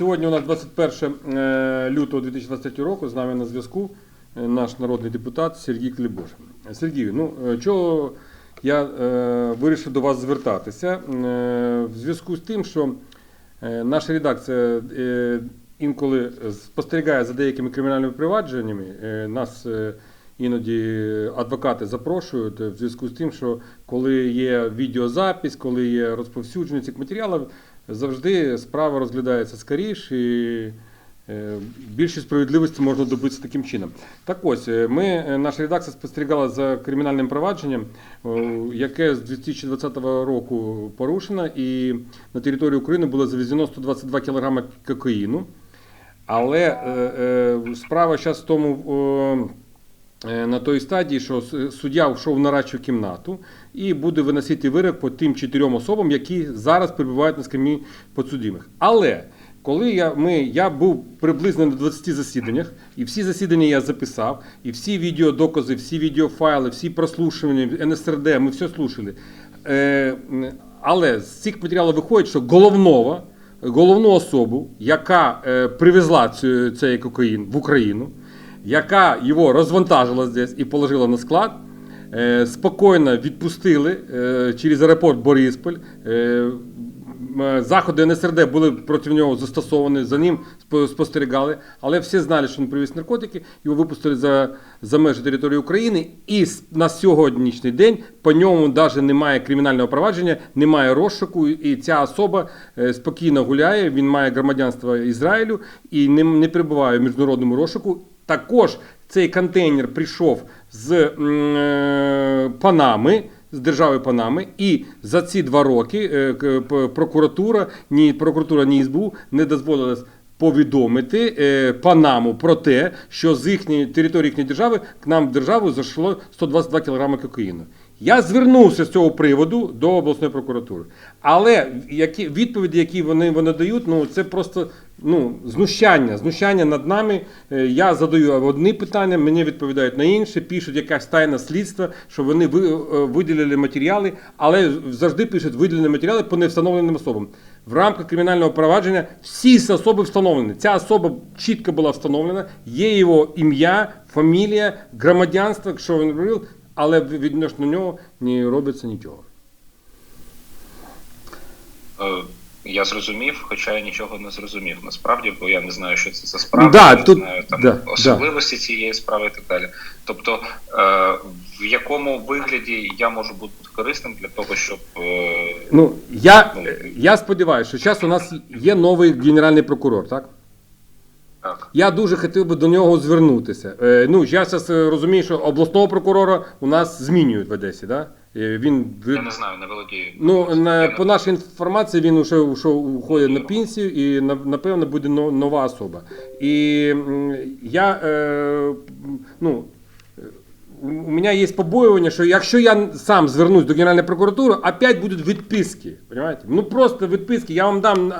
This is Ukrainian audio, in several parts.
Сьогодні у нас 21 е, лютого 2023 року. З нами на зв'язку е, наш народний депутат Сергій Клібошин. Сергію, ну е, чого я е, вирішив до вас звертатися? Е, в зв'язку з тим, що е, наша редакція е, інколи спостерігає за деякими кримінальними провадженнями. Е, нас е, іноді адвокати запрошують в зв'язку з тим, що коли є відеозапис, коли є розповсюдження цих матеріалів, завжди справа розглядається скоріше і е, більше справедливості можна добитися таким чином. Так ось, е, ми, е, наша редакція спостерігала за кримінальним провадженням, яке з 2020 року порушено, і на територію України було завезено 122 кг кокаїну. Але справа зараз в тому. Е, на той стадії, що суддя вшов в нарадчу кімнату і буде виносити вирок по тим чотирьом особам, які зараз перебувають на скам'ї підсудимих. Але коли я, ми, я був приблизно на 20 засіданнях, і всі засідання я записав, і всі відеодокази, всі відеофайли, всі прослушування, НСРД, ми все слушали. Е, але з цих матеріалів виходить, що головного, головну особу, яка е, привезла цей кокаїн в Україну, яка його розвантажила здесь і положила на склад, е, спокійно відпустили е, через аеропорт Борисполь. Е, Заходи НСРД були проти нього застосовані, за ним спостерігали, але всі знали, що він привіз наркотики, його випустили за, за межі території України, і на сьогоднішній день по ньому навіть немає кримінального провадження, немає розшуку, і ця особа спокійно гуляє, він має громадянство Ізраїлю і не, не перебуває в міжнародному розшуку. Також цей контейнер прийшов з е, Панами. З держави Панами, і за ці два роки е, прокуратура, ні прокуратура, ні СБУ не дозволили повідомити е, Панаму про те, що з їхньої території їхньої держави к нам в державу зайшло 122 кг кокаїну. Я звернувся з цього приводу до обласної прокуратури. Але які відповіді, які вони, вони дають, ну це просто ну, знущання, знущання над нами. Е, Я задаю одні питання, мені відповідають на інше, пишуть якась тайна слідства, що вони е, виділили матеріали, але завжди пишуть виділені матеріали по невстановленим особам. В рамках кримінального провадження всі ці особи встановлені. Ця особа чітко була встановлена, є його ім'я, фамілія, громадянство, що він робив, але відносно нього не робиться нічого. Я зрозумів, хоча я нічого не зрозумів насправді, бо я не знаю, що це за справа, Да, не тут- знаю там да, особливості цієї справи і так далі. Тобто, е, в якому вигляді я можу бути корисним для того, щоб е, Ну, я, я сподіваюся, що зараз у нас є новий генеральний прокурор, так? Так. Я дуже хотів би до нього звернутися. Е, ну, я зараз е, розумію, що обласного прокурора у нас змінюють в Одесі, да? Е, Він Я не знаю, не володію. Ну, на, по нашій інформації він вже уходить на пенсію і на- напевно буде но- нова особа. І м, я е, ну. У мене є побоювання, що якщо я сам звернусь до Генеральної прокуратури, опять будуть відписки. Понимаете? Ну просто відписки. Я вам дам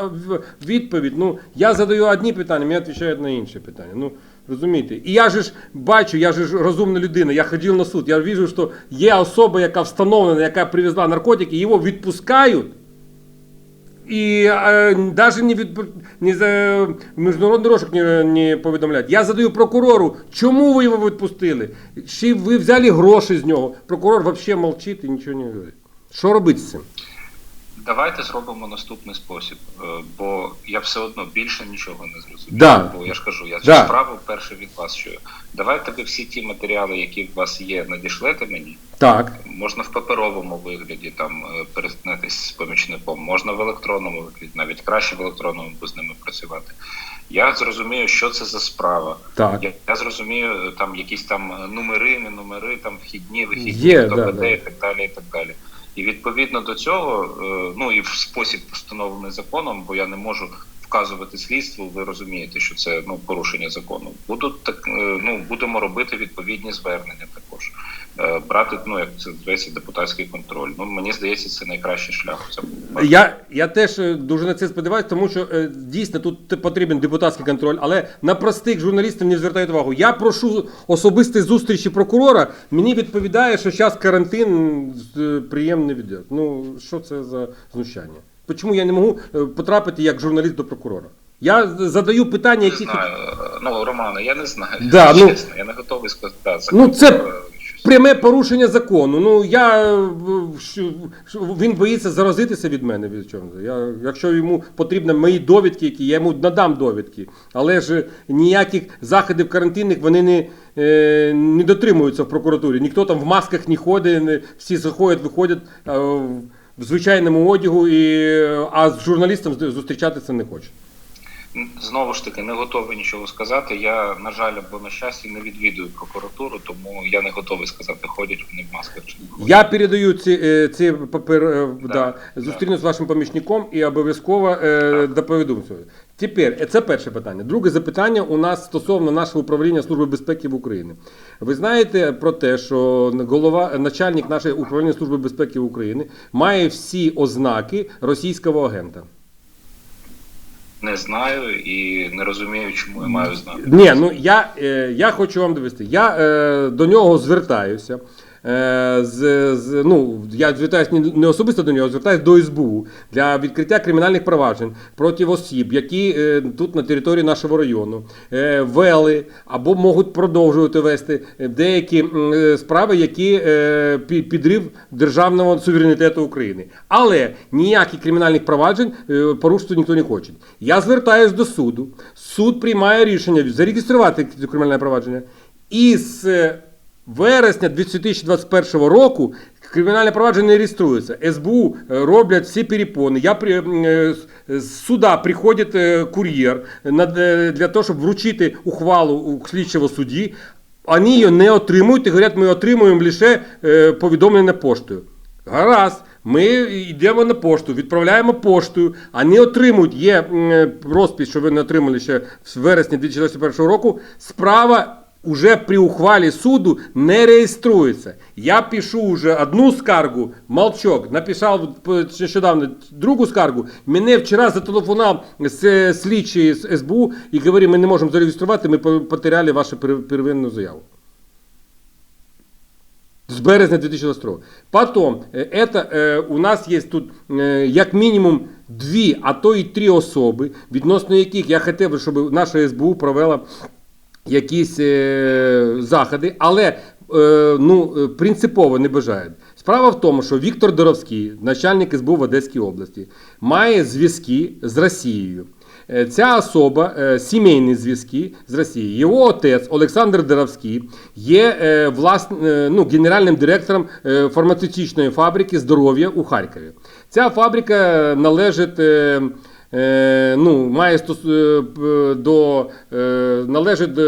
відповідь. Ну я задаю одні питання, мені відповідають на інші питання. Ну розумієте? І я ж бачу, я ж розумна людина. Я ходив на суд. Я бачу, що є особа, яка встановлена, яка привезла наркотики, його відпускають. І е, навіть не, від, не за міжнародний розшук не, не повідомляють. Я задаю прокурору, чому ви його відпустили? Чи ви взяли гроші з нього? Прокурор взагалі мовчить і нічого не говорить. Що робити з цим? Давайте зробимо наступний спосіб, е, бо я все одно більше нічого не зрозумів. Да. Бо я ж кажу, я цю Да. справу вперше від вас чую. Давайте ви всі ті матеріали, які у вас є, надішлете мені. Так. Можна в паперовому вигляді там е, перетнутися з помічником, можна в електронному вигляді, навіть краще в електронному, бо з ними працювати. Я зрозумію, що це за справа. Так. Я, я зрозумію е, там якісь там номери, не номери, там вхідні, вихідні, хто да, веде да. і так далі, і так далі. І відповідно до цього, е, ну і в спосіб постановлений законом, бо я не можу вказувати слідству, ви розумієте, що це ну порушення закону. Будуть так, е, ну будемо робити відповідні звернення також. Е, Брати, ну як це зветься, депутатський контроль. Ну мені здається, це найкращий шлях. Я, я теж е, дуже на це сподіваюся, тому що е, дійсно тут потрібен депутатський контроль, але на простих журналістів не звертають увагу. Я прошу особисті зустрічі прокурора. Мені відповідає, що зараз карантин е, приєм не. Ну що це за знущання? Чому я не можу потрапити як журналіст до прокурора? Я задаю питання, Не які. знаю. Ну, Романе, я не знаю. Да, ну- чесно, я не готовий сказати. Да, Ну, це закон, е, щось. Пряме порушення закону. Ну я е, він боїться заразитися від мене. Від чому? Я, якщо йому потрібні мої довідки, які я йому надам довідки, але ж ніяких заходів карантинних вони не, е, не дотримуються в прокуратурі. Ніхто там в масках не ходить, всі заходять, виходять е, в звичайному одягу, і, а з журналістом зустрічатися не хочуть. Знову ж таки, не готовий нічого сказати. Я, на жаль, або на щастя, не відвідую прокуратуру, тому я не готовий сказати, ходять вони в масках чи не ходять. Я передаю ці, е, ці папер, е, да, да. зустрінусь з вашим помічником і обов'язково е, доповіду все. Тепер е, це перше питання. Друге запитання у нас стосовно нашого управління Служби безпеки в Україні. Ви знаєте про те, що голова начальник нашої управління Служби безпеки України має всі ознаки російського агента. Не знаю і не розумію, чому я маю знати. Ні, ну я, е, я хочу вам довести. Я е, до нього звертаюся. Е, з, з, ну, я звертаюся не, особисто до нього, а звертаюся до СБУ для відкриття кримінальних проваджень проти осіб, які е, тут на території нашого району е, вели або можуть продовжувати вести деякі справи, які підрив державного суверенітету України. Але ніяких кримінальних проваджень порушити ніхто не хоче. Я звертаюся до суду. Суд приймає рішення зареєструвати кримінальне провадження. І з е, вересня 2021 року кримінальне провадження не реєструється. СБУ е, роблять всі перепони. Я при, е, з- з суда приходить е, кур'єр для того, щоб вручити ухвалу у слідчого судді. Вони її не отримують і говорять, ми отримуємо лише повідомлення поштою. Гаразд, ми йдемо на пошту, відправляємо поштою, а не отримують. Є розпис, що ви не отримали ще в вересні 2021 року. Справа уже при ухвалі суду не реєструється. Я пишу вже одну скаргу, молчок, написав нещодавно другу скаргу. Мене вчора зателефонував з слідчий з СБУ і говорить, ми не можемо зареєструвати, ми потеряли вашу первинну заяву. З березня 2022. Потом, е, это, е, у нас є тут е, як мінімум дві, а то і три особи, відносно яких я хотів би, щоб наша СБУ провела якісь е, заходи, але е, ну, е, принципово не бажають. Справа в тому, що Віктор Доровський, начальник СБУ в Одеській області, має зв'язки з Росією. Е, Ця особа, е, сімейні зв'язки з Росією. Його отець Олександр Доровський є е, е, ну, генеральним директором фармацевтичної фабрики здоров'я у Харкові. Ця фабрика належить. Е, ну, має стос, е, до, е, належить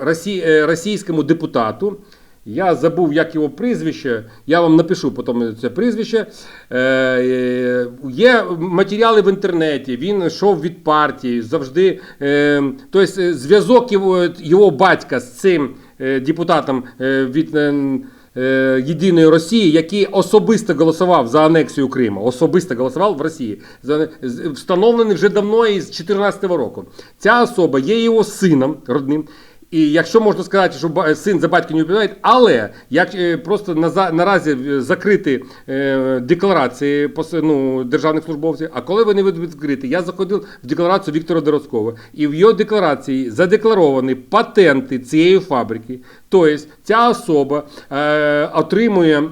росі, російському депутату. Я забув, як його прізвище. Я вам напишу потім це прізвище. Е, є матеріали в інтернеті. Він йшов від партії завжди. Е, тобто зв'язок його, його батька з цим депутатом від. Е, Єдиної Росії, який особисто голосував за анексію Криму, особисто голосував в Росії, встановлений вже давно із 2014 року. Ця особа є його сином родним. І якщо можна сказати, що син за батька не відповідає, але як е, просто наразі е, закриті е, декларації ну, державних службовців, а коли вони будуть відкриті, я заходив в декларацію Віктора Дороцького, і в його декларації задекларовані патенти цієї фабрики. Тобто ця особа отримує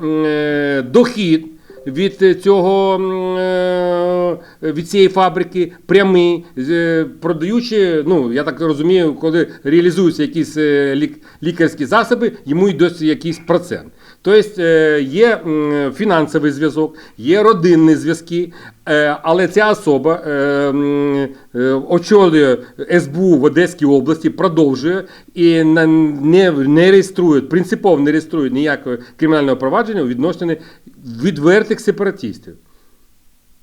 дохід від цього е, від цієї фабрики прямий, е, продаючи, ну я так розумію, коли реалізуються якісь е, лікарські засоби, йому йде якийсь процент. Тобто е, є фінансовий зв'язок, є родинні зв'язки, е, але ця особа е, е, очолює СБУ в Одеській області, продовжує і не, не реєструє, принципово не реєструє ніякого кримінального провадження у відношенні відвертих сепаратистів.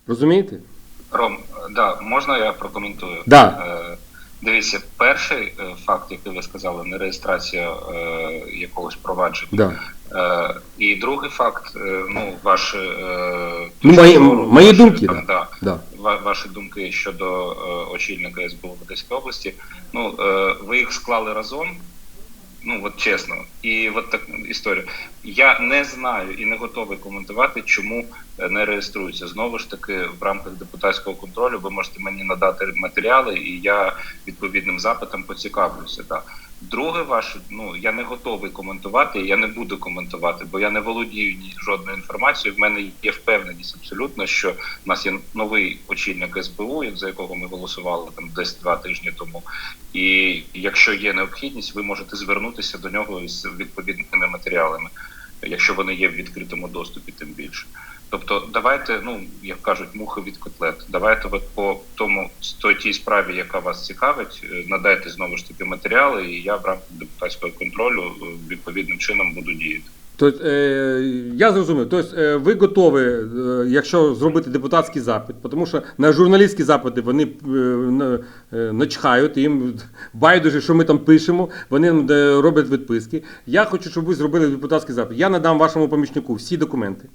Розумієте? Ром, да, можна я прокоментую? Да. Е, Дивіться, перший е, факт, який ви сказали, не реєстрація е, якогось провадження. Да. Е, і другий факт, е, ну, ваші, е, Ну, мої- зору, мої ваші, думки, там, да. да, Да. ва- ваші думки щодо е, очільника СБУ в Одеській області. Ну, е, ви їх склали разом. Ну от чесно, і от так історія. Я не знаю і не готовий коментувати, чому е, не реєструються. Знову ж таки, в рамках депутатського контролю ви можете мені надати матеріали, і я відповідним запитом поцікавлюся. Так. Друге, ваше, ну я не готовий коментувати, я не буду коментувати, бо я не володію ні жодною інформацією. В мене є впевненість абсолютно, що в нас є новий очільник СБУ, за якого ми голосували там десь два тижні тому. І якщо є необхідність, ви можете звернутися до нього з відповідними матеріалами, якщо вони є в відкритому доступі, тим більше. Тобто, давайте, ну як кажуть, мухи від котлет. Давайте от по тому той тій справі, яка вас цікавить, е, надайте знову ж таки матеріали, і я в рамках депутатського контролю е, відповідним чином буду діяти. Тобто, е, я зрозумів. Тобто, ви готові, якщо зробити депутатський запит, тому що на журналістські запити вони начхають, їм байдуже, що ми там пишемо, вони роблять відписки. Я хочу, щоб ви зробили депутатський запит. Я надам вашому помічнику всі документи.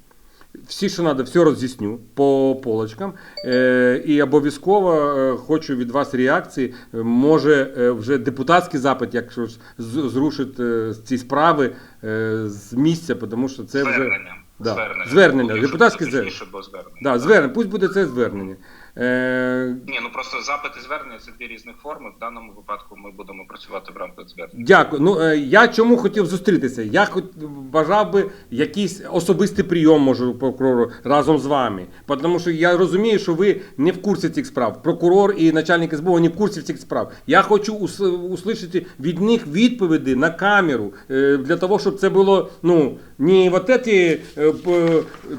Всі, що треба, все роз'ясню по полочкам. Е, і обов'язково е, хочу від вас реакції. Може, е, вже депутатський запит, якщо ж з- зрушить е, ці справи е, з місця, тому що це вже. звернення. Да. Звернення. Звернення, Якщо депутатське буде бо звернення. Да, звернення. Пусть буде це звернення. Е, Ні, ну просто запит і звернення це дві різних форми. В даному випадку ми будемо працювати в рамках звернення. Дякую. Ну е, я чому хотів зустрітися? Я хоч бажав би якийсь особистий прийом, може, прокурору разом з вами. Тому що я розумію, що ви не в курсі цих справ. Прокурор і начальник СБУ не в курсі цих справ. Я хочу ус- услышати від них відповіді на камеру е, для того, щоб це було ну не вот е,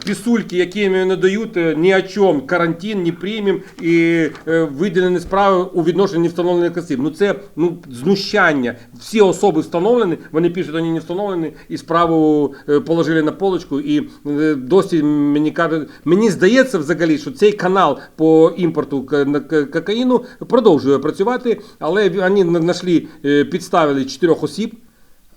пісульки, які не дають е, ні о чому, карантин, не приймем і е, виділені справи у відношенні встановлених осіб. Ну це ну знущання. Всі особи встановлені, вони пишуть, вони не встановлені, і справу е, положили на полочку. І е, досі мені кажуть, мені здається взагалі, що цей канал по імпорту кокаїну продовжує працювати, але вони знайшли, е, підставили чотирьох осіб.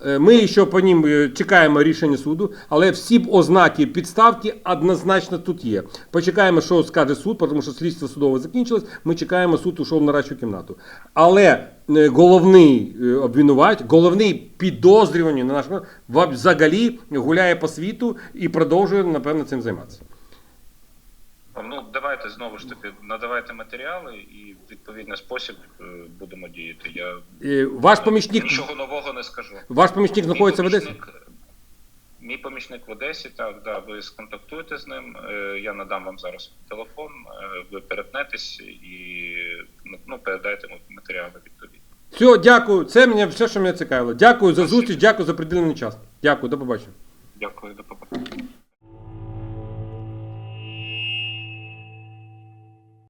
Е, Ми ще по ним е, чекаємо рішення суду, але всі ознаки підставки однозначно тут є. Почекаємо, що скаже суд, тому що слідство судове закінчилось. Ми чекаємо, суд ушов на радчу кімнату. Але е, головний обвинувач, головний підозрюваний на нашому взагалі гуляє по світу і продовжує, напевно, цим займатися. Ну давайте знову ж таки надавайте матеріали і в відповідний спосіб е, будемо діяти. Я Е, Ваш помічник, нічого нового не скажу. ваш помічник знаходиться в Одесі? Мій помічник в Одесі, так, да, ви сконтактуєте з ним. е, Я надам вам зараз телефон, е, ви перетнетесь і ну, передайте матеріали відповідні. Все, дякую. Це мене все, що мене цікавило. Дякую за зустріч, дякую за приділений час. Дякую, до побачення. Дякую, до побачення.